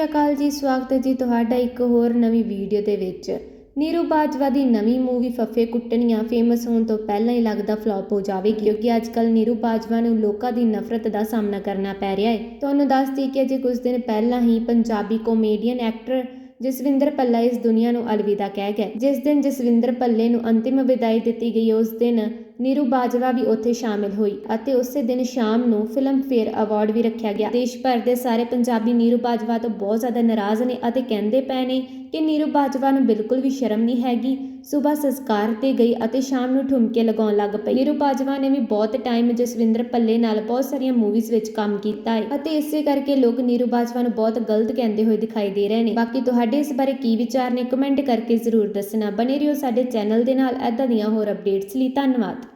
ਸ੍ਰੀ ਅਕਾਲ ਜੀ, ਸਵਾਗਤ ਹੈ ਜੀ ਤੁਹਾਡਾ ਇੱਕ ਹੋਰ ਨਵੀਂ ਵੀਡੀਓ ਦੇ ਵਿੱਚ। ਨੀਰੂ ਬਾਜਵਾ ਦੀ ਨਵੀਂ ਮੂਵੀ ਫੱਫੇ ਕੁੱਟਣੀਆਂ ਫੇਮਸ ਹੋਣ ਤੋਂ ਪਹਿਲਾਂ ਹੀ ਲੱਗਦਾ ਫਲॉप ਹੋ ਜਾਵੇਗੀ ਕਿਉਂਕਿ ਅੱਜਕੱਲ ਨੀਰੂ ਬਾਜਵਾ ਨੂੰ ਲੋਕਾਂ ਦੀ ਨਫ਼ਰਤ ਦਾ ਸਾਹਮਣਾ ਕਰਨਾ ਪੈ ਰਿਹਾ ਹੈ। ਤੁਹਾਨੂੰ ਦੱਸ ਦਈਏ ਕਿ ਅਜੇ ਕੁਝ ਦਿਨ ਪਹਿਲਾਂ ਹੀ ਪੰਜਾਬੀ ਕਾਮੇਡੀਅਨ ਐਕਟਰ ਜਸਵਿੰਦਰ ਪੱਲਾ ਇਸ ਦੁਨੀਆ ਨੂੰ ਅਲਵਿਦਾ ਕਹਿ ਗਿਆ। ਜਿਸ ਦਿਨ ਜਸਵਿੰਦਰ ਪੱਲੇ ਨੂੰ ਅੰਤਿਮ ਵਿਦਾਈ ਦਿੱਤੀ ਗਈ, ਉਸ ਦਿਨ ਨੀਰੂ ਬਾਜਵਾ ਵੀ ਉੱਥੇ ਸ਼ਾਮਿਲ ਹੋਈ ਅਤੇ ਉਸੇ ਦਿਨ ਸ਼ਾਮ ਨੂੰ ਫਿਲਮ ਫੇਅਰ ਅਵਾਰਡ ਵੀ ਰੱਖਿਆ ਗਿਆ। ਦੇਸ਼ ਭਰ ਦੇ ਸਾਰੇ ਪੰਜਾਬੀ ਨੀਰੂ ਬਾਜਵਾ ਤੋਂ ਬਹੁਤ ਜ਼ਿਆਦਾ ਨਾਰਾਜ਼ ਨੇ ਅਤੇ ਕਹਿੰਦੇ ਪਏ ਨੇ ਕਿ ਨੀਰੂ ਬਾਜਵਾ ਨੂੰ ਬਿਲਕੁਲ ਵੀ ਸ਼ਰਮ ਨਹੀਂ ਹੈਗੀ। ਸਵੇਰ ਸੰਸਕਾਰ ਤੇ ਗਈ ਅਤੇ ਸ਼ਾਮ ਨੂੰ ਠੁਮਕੇ ਲਗਾਉਣ ਲੱਗ ਪਈ। ਨੀਰੂ ਬਾਜਵਾ ਨੇ ਵੀ ਬਹੁਤ ਟਾਈਮ ਜਸਵਿੰਦਰ ਪੱਲੇ ਨਾਲ ਬਹੁਤ ਸਾਰੀਆਂ ਮੂਵੀਜ਼ ਵਿੱਚ ਕੰਮ ਕੀਤਾ ਹੈ ਅਤੇ ਇਸੇ ਕਰਕੇ ਲੋਕ ਨੀਰੂ ਬਾਜਵਾ ਨੂੰ ਬਹੁਤ ਗਲਤ ਕਹਿੰਦੇ ਹੋਏ ਦਿਖਾਈ ਦੇ ਰਹੇ ਨੇ। ਬਾਕੀ ਤੁਹਾਡੇ ਇਸ ਬਾਰੇ ਕੀ ਵਿਚਾਰ ਨੇ ਕਮੈਂਟ ਕਰਕੇ ਜ਼ਰੂਰ ਦੱਸਣਾ। ਬਨੇ ਰਹੋ ਸਾਡੇ ਚੈਨਲ ਦੇ ਨਾਲ ਐਦਾਂ ਦੀਆਂ ਹੋਰ ਅਪਡੇਟਸ ਲਈ ਧੰਨਵਾਦ।